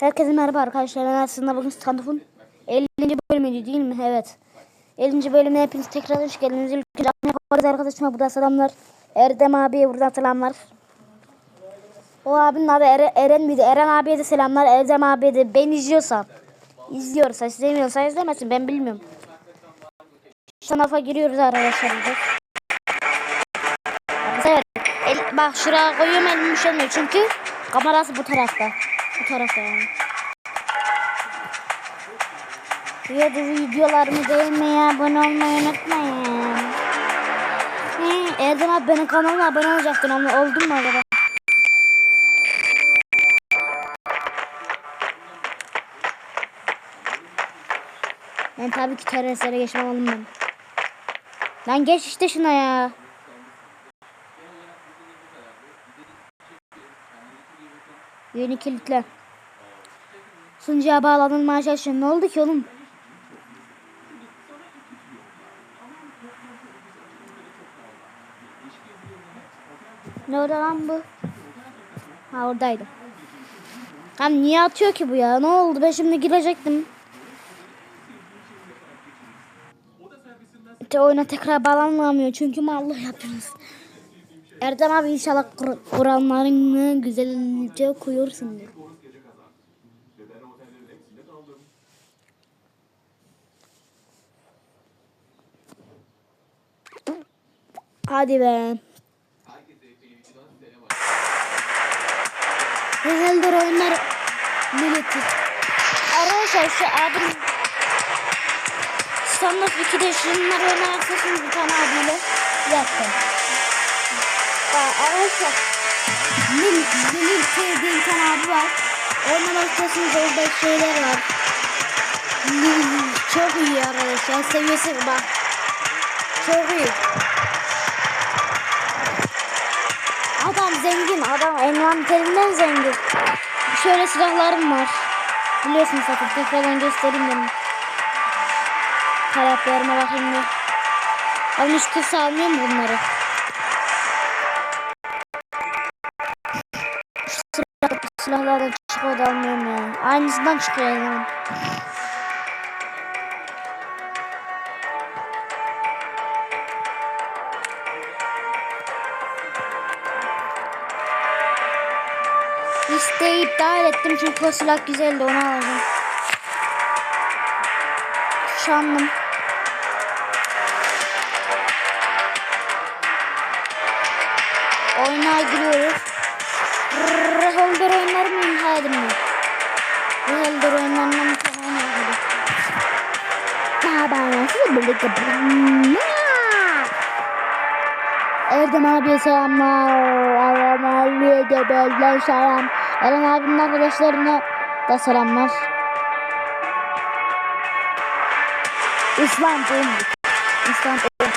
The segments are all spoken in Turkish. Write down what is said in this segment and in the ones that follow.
Herkese merhaba arkadaşlar. Ben aslında bugün Standoff'un 50. bölümüydü değil mi? Evet. 50. bölümüne hepiniz tekrar hoş geldiniz. İlk yaparız arkadaşıma buradan selamlar. Erdem abiye buradan selamlar. O abinin adı Eren, Eren miydi? Eren abiye de selamlar. Erdem abiye de ben izliyorsa izliyorsa izlemiyorsa izlemesin ben bilmiyorum. Sınıfa giriyoruz arkadaşlar. Evet. El, bak şuraya koyuyorum elim üşenmiyor çünkü kamerası bu tarafta. Bu tarafta yani. Ya videolarımı beğenmeyi, abone olmayı unutmayın. He, Erdem abi benim kanalıma abone olacaktın ama oldun mu acaba? Ben tabii ki teröristlere geçmem oğlum ben. Lan geç işte şuna ya. Yeni kilitle. Sunucuya bağlanılmaya çalışıyor. Ne oldu ki oğlum? Ne orada lan bu? Ha oradaydı. Lan niye atıyor ki bu ya? Ne oldu? Ben şimdi girecektim. İşte oyuna tekrar bağlanamıyor çünkü mallık yapıyoruz. Erdem abi inşallah kur kurallarını güzelce koyuyorsun. diyor. Hadi be. Helder oyunlar milleti. Arkadaşlar şu abim Standart 2'de şunlar oynarsanız bir tane abiyle yaptım. Arkadaşlar Lil, Lil sevdiğim bir tane abi var. Ondan ortasında orada şeyler var. Lil çok iyi arkadaşlar. Seviyesi bak. Çok iyi. Adam zengin. Adam envanterinden zengin. Şöyle silahlarım var. Biliyorsunuz zaten tekrardan göstereyim benim. Karakterime bakayım bir. Ama hiç kimse almıyor bunları? Şu silah, silahlardan çıkıyor da almıyorum ya. Aynısından çıkıyor yani. İsteği iptal ettim çünkü o silah güzeldi onu alacağım. Şanlım. Oyuna giriyoruz. Reholder oynar mıyım? Hayır mı? Reholder oyunlarından bir tane oynar Ben nasıl birlikte Erdem abiye selamlar. Erdem abiye de benden selam. Eren abinin arkadaşlarına da selamlar. İslam Cemil. İslam Cemil.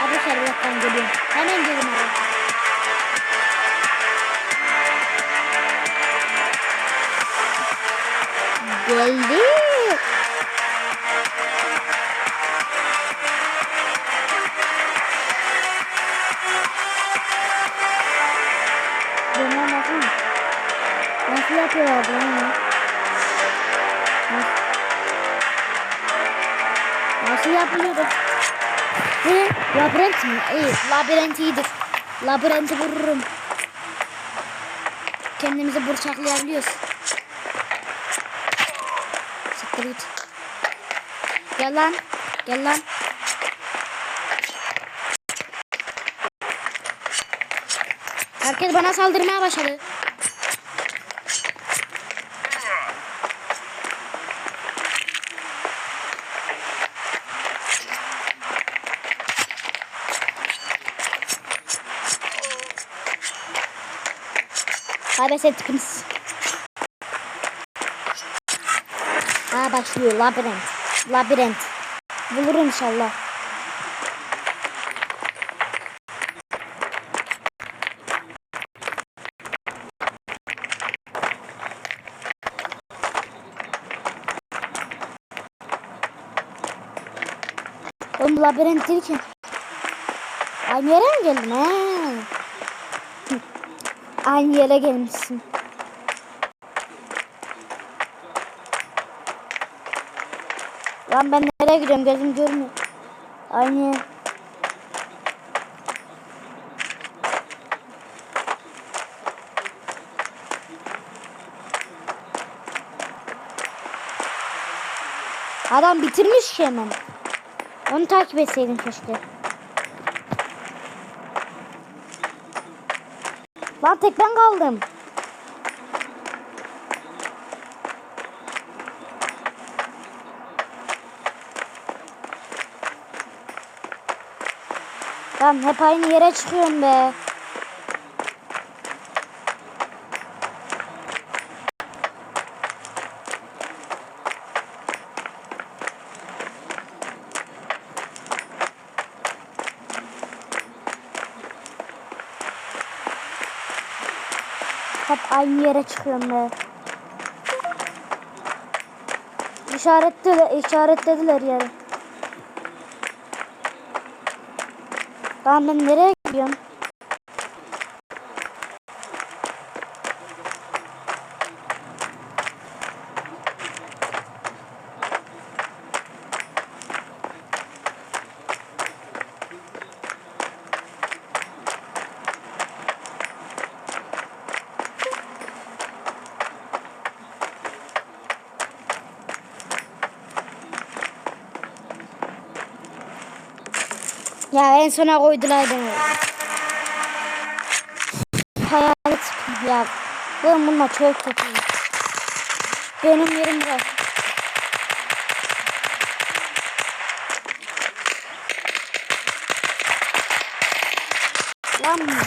Hadi şerbetten geliyorum. Hemen gelin abi. Geldi. Yapıyorlar bunu? Nasıl? Yapılıyordu? Ne? Labirent mi? İyi. Labirent iyidir. Labirenti vururum. Kendimizi bıçaklayabiliyoruz. Siktir git. Gel lan. Gel lan. Herkes bana saldırmaya başladı. Abi sen tıkınız. Ha başlıyor labirent. Labirent. Bulurum inşallah. Oğlum labirent ki. Aynı yere mi geldin ha? Aynı yere gelmişsin. Lan ben nereye gidiyorum gözüm görmüyor. Aynı Adam bitirmiş Şeman. Onu takip etseydin keşke. Lan tek ben kaldım. Lan hep aynı yere çıkıyorum be. Hep aynı yere çıkıyorum be. İşaretlediler, işaretlediler yeri. Tamam ben nereye gidiyorum? Ya en sona koydular beni. Hayalet ya. Ben bununla çok kötüyüm. Benim yerim burası. Lan mı?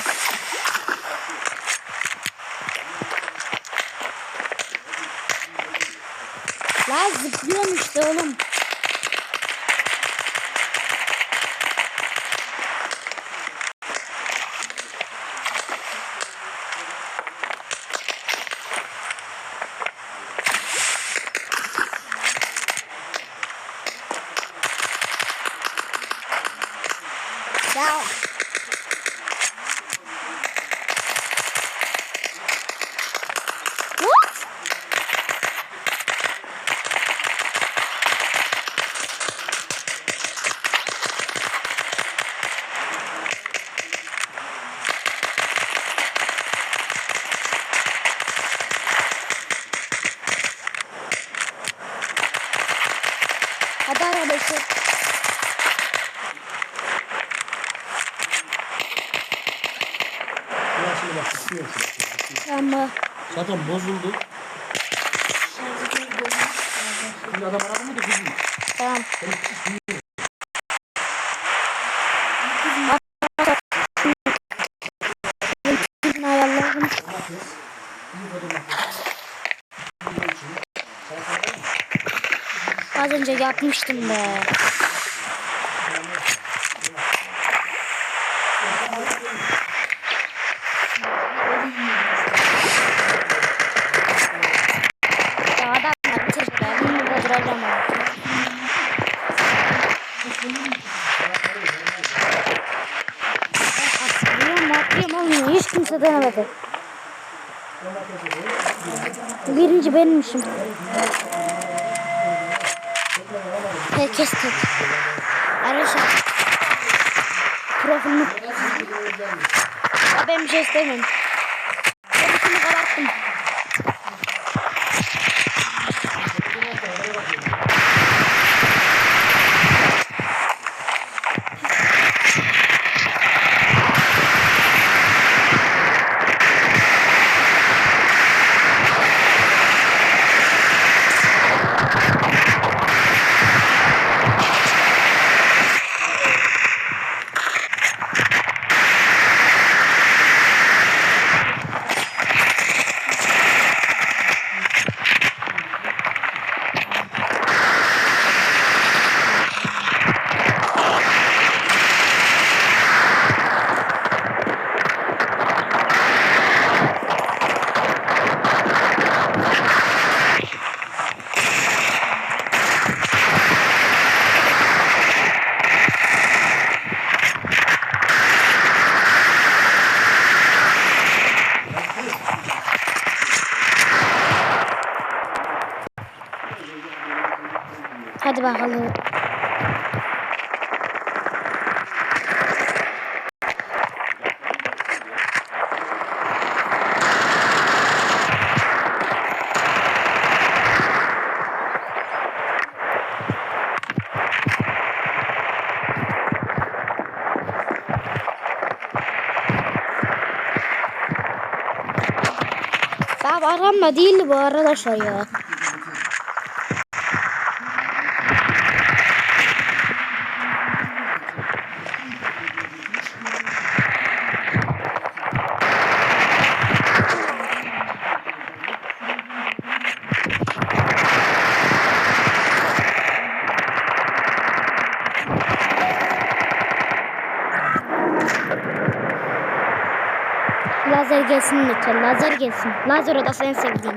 Lan zıplıyorum işte oğlum. Ya. What? Hadi arkadaşlar. Ya şimdi bak tutuyor şu. Ama Zaten bozuldu. Şimdi adam aradı mı da kızım. tamam. Ayarlarım. Az önce yapmıştım be. Ya adamlar bitirdiler. Ben burada duracağım abi. Atlıyorum atlıyorum olmuyor. Hiç denemedi. Birinci benmişim. Herkes tek. Arkadaşlar. Profilimi. Ya ben bir şey istemiyorum. parlé. طبعا دي اللي بورده شياط Lütfen. Lazer gelsin. Lazer odası en sevdiğim.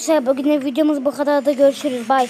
Arkadaşlar bugün videomuz bu kadar da görüşürüz. Bye.